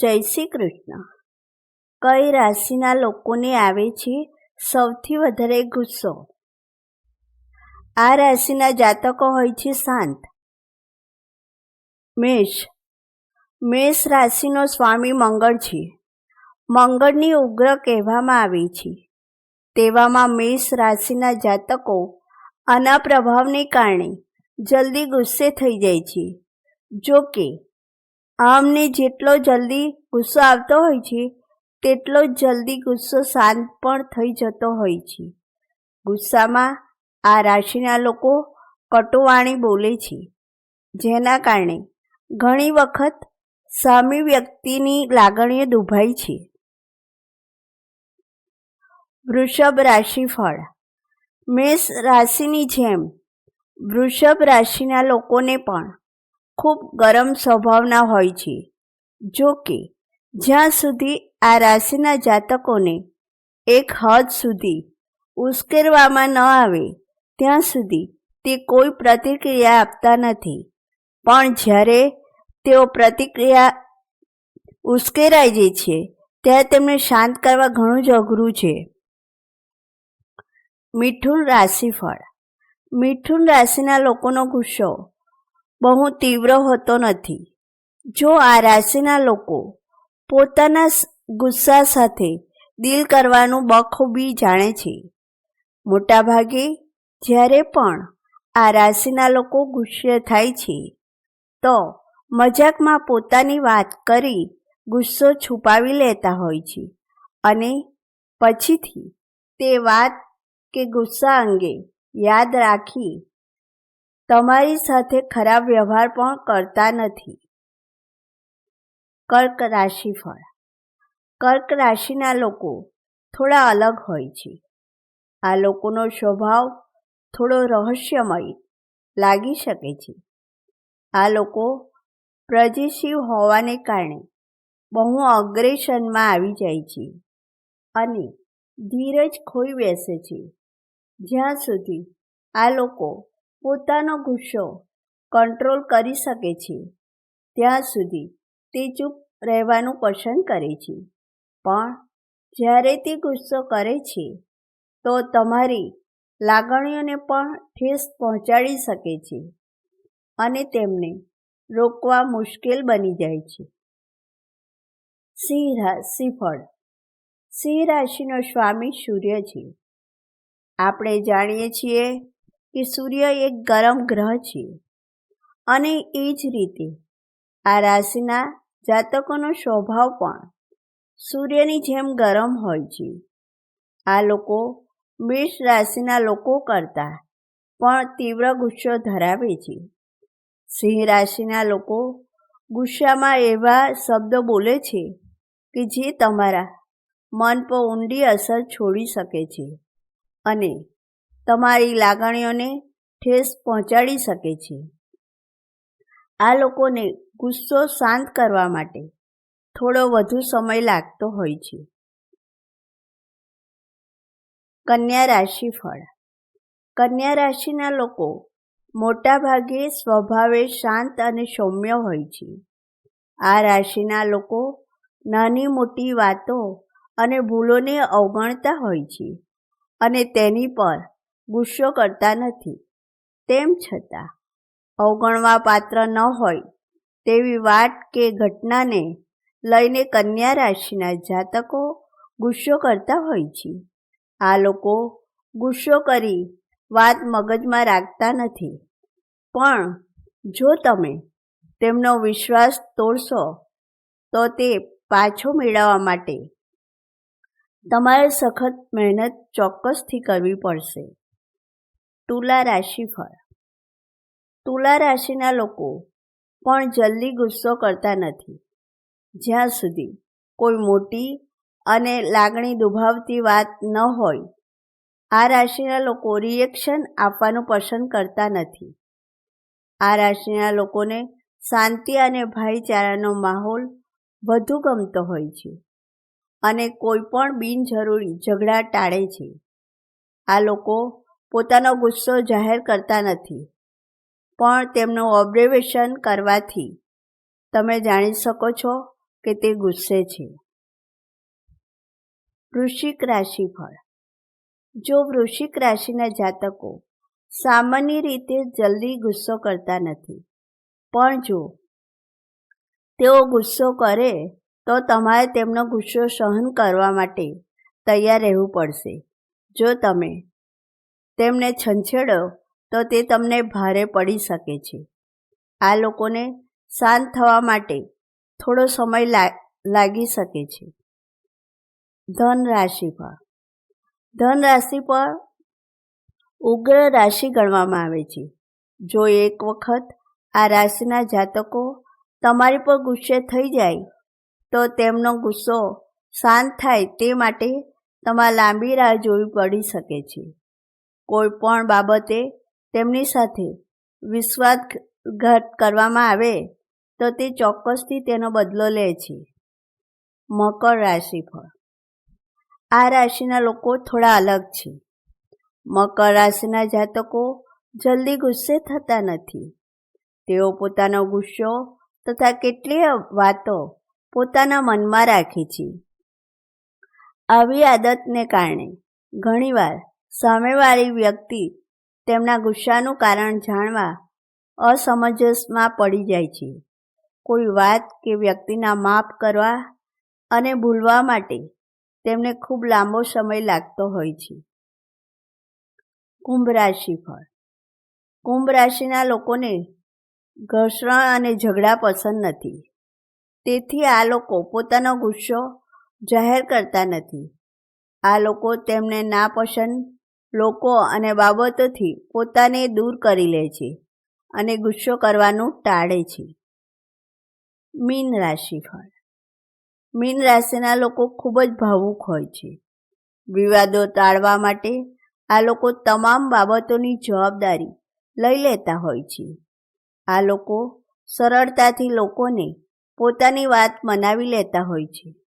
જય શ્રી કૃષ્ણ. કઈ રાશિના લોકોને આવે છે સૌથી વધારે ગુસ્સો? આ રાશિના જાતકો હોય છે શાંત. મેષ. મેષ રાશિનો સ્વામી મંગળ છે. મંગળની ઉગ્ર કહેવામાં આવે છે. તેવામાં મેષ રાશિના જાતકો આના પ્રભાવને કારણે જલ્દી ગુસ્સે થઈ જાય છે. જો કે આમને જેટલો જલ્દી ગુસ્સો આવતો હોય છે, તેટલો જલ્દી ગુસ્સો શાંત પણ થઈ જતો હોય છે. ગુસ્સામાં આ રાશિના લોકો કટુવાણી બોલે છે. જેના કારણે ઘણી વખત સામી વ્યક્તિની લાગણીઓ દુભાય છે. વૃષભ રાશિફળ. મેષ રાશિની જેમ વૃષભ રાશિના લોકોને પણ ખૂબ ગરમ સ્વભાવના હોય છે. જો કે, જ્યાં સુધી આ રાશિના જાતકોને એક હદ સુધી ઉશ્કેરવામાં ન આવે, ત્યાં સુધી તે કોઈ પ્રતિક્રિયા આપતા નથી. પણ જ્યારે તેઓ પ્રતિક્રિયા ઉશ્કેરાઈ જાય છે, ત્યારે તેમને શાંત કરવા ઘણું જ અઘરું છે. મિથુન રાશિફળ. મિથુન રાશિના લોકોનો ગુસ્સો બહુ તીવ્ર હોતો નથી. જો આ રાશિના લોકો પોતાના ગુસ્સા સાથે દિલ કરવાનું બખૂબી જાણે છે. મોટાભાગે જ્યારે પણ આ રાશિના લોકો ગુસ્સે થાય છે, તો મજાકમાં પોતાની વાત કરી ગુસ્સો છુપાવી લેતા હોય છે અને પછીથી તે વાત કે ગુસ્સા અંગે યાદ રાખી તમારી સાથે ખરાબ વ્યવહાર પણ કરતા નથી. કર્ક રાશિફળ. કર્ક રાશિના લોકો થોડા અલગ હોય છે. આ લોકોનો સ્વભાવ થોડો રહસ્યમય લાગી શકે છે. આ લોકો પ્રજેશીવ હોવાને કારણે બહુ અગ્રેશનમાં આવી જાય છે અને ધીરજ ખોઈ બેસે છે. જ્યાં સુધી આ લોકો પોતાનો ગુસ્સો કંટ્રોલ કરી શકે છે. ત્યાં સુધી તે ચૂપ રહેવાનું પસંદ કરે છે. પણ જ્યારે તે ગુસ્સો કરે છે, તો તમારી લાગણીઓને પણ ઠેસ પહોંચાડી શકે છે અને તેમને રોકવા મુશ્કેલ બની જાય છે. સિંહ રાશિફળ સિંહ રાશિનો સ્વામી સૂર્ય છે. આપણે જાણીએ છીએ કે સૂર્ય એક ગરમ ગ્રહ છે. અને એ જ રીતે આ રાશિના જાતકોનો સ્વભાવ પણ સૂર્યની જેમ ગરમ હોય છે. આ લોકો મેષ રાશિના લોકો કરતાં પણ તીવ્ર ગુસ્સો ધરાવે છે. સિંહ રાશિના લોકો ગુસ્સામાં એવા શબ્દો બોલે છે કે જે તમારા મન પર ઊંડી અસર છોડી શકે છે. અને તમારી લાગણીઓને ઠેસ પહોંચાડી શકે છે. આ લોકોને ગુસ્સો શાંત કરવા માટે થોડો વધુ સમય લાગતો હોય છે. કન્યા રાશિ ફળ કન્યા રાશિના લોકો મોટાભાગે સ્વભાવે શાંત અને સૌમ્ય હોય છે. આ રાશિના લોકો નાની મોટી વાતો અને ભૂલોને અવગણતા હોય છે અને તેની પર ગુસ્સો કરતા નથી. તેમ છતાં, અવગણવા પાત્ર ન હોય તેવી વાત કે ઘટનાને લઈને કન્યા રાશિના જાતકો ગુસ્સો કરતા હોય છે. આ લોકો ગુસ્સો કરી વાત મગજમાં રાખતા નથી. પણ જો તમે તેમનો વિશ્વાસ તોડશો, તો તે પાછો મેળવવા માટે તમારે સખત મહેનત ચોક્કસથી કરવી પડશે. તુલા રાશિફળ તુલા રાશિના લોકો પણ જલ્દી ગુસ્સો કરતા નથી. જ્યાં સુધી કોઈ મોટી અને લાગણી દુભાવતી વાત ન હોય, આ રાશિના લોકો રિએક્શન આપવાનું પસંદ કરતા નથી. આ રાશિના લોકોને શાંતિ અને ભાઈચારાનો માહોલ વધુ ગમતો હોય છે અને કોઈ પણ બિનજરૂરી ઝઘડા ટાળે છે. આ લોકો પોતાનો ગુસ્સો જાહેર કરતા નથી. પણ તેમનું ઓબ્ઝર્વેશન કરવાથી તમે જાણી શકો છો કે તે ગુસ્સે છે. વૃશ્ચિક રાશિફળ. જો વૃશ્ચિક રાશિના જાતકો સામાન્ય રીતે જલ્દી ગુસ્સો કરતા નથી, પણ જો તેઓ ગુસ્સો કરે તો તમારે તેમનો ગુસ્સો સહન કરવા માટે તૈયાર રહેવું પડશે. જો તમે તેમને છંછેડો તો તે તમને ભારે પડી શકે છે. આ લોકોને શાંત થવા માટે થોડો સમય લાગી શકે છે. ધન રાશિ પર. ધન રાશિ પર ઉગ્ર રાશિ ગણવામાં આવે છે. જો એક વખત આ રાશિના જાતકો તમારી પર ગુસ્સે થઈ જાય, તો તેમનો ગુસ્સો શાંત થાય તે માટે તમારે લાંબી રાહ જોવી પડી શકે છે. કોઈ પણ બાબતે તેમની સાથે વિશ્વાસઘાત કરવામાં આવે, તો તે ચોક્કસથી તેનો બદલો લે છે. મકર રાશિફળ. આ રાશિના લોકો થોડા અલગ છે. મકર રાશિના જાતકો જલ્દી ગુસ્સે થતા નથી. તેઓ પોતાનો ગુસ્સો તથા કેટલીય વાતો પોતાના મનમાં રાખે છે. આવી આદતને કારણે ઘણીવાર સામેવાળી વ્યક્તિ તેમના ગુસ્સાનું કારણ જાણવા અસમંજસમાં પડી જાય છે. કોઈ વાત કે વ્યક્તિના માફ કરવા અને ભૂલવા માટે તેમને ખૂબ લાંબો સમય લાગતો હોય છે. કુંભ રાશિ ફળ. કુંભ રાશિના લોકોને ઘર્ષણ અને ઝઘડા પસંદ નથી. તેથી આ લોકો પોતાનો ગુસ્સો જાહેર કરતા નથી. આ લોકો તેમને નાપસંદ લોકો અને બાબતોથી પોતાને દૂર કરી લે છે અને ગુસ્સો કરવાનું ટાળે છે. મીન રાશિફળ. મીન રાશિના લોકો ખૂબ જ ભાવુક હોય છે. વિવાદો ટાળવા માટે આ લોકો તમામ બાબતોની જવાબદારી લઈ લેતા હોય છે. આ લોકો સરળતાથી લોકોને પોતાની વાત મનાવી લેતા હોય છે.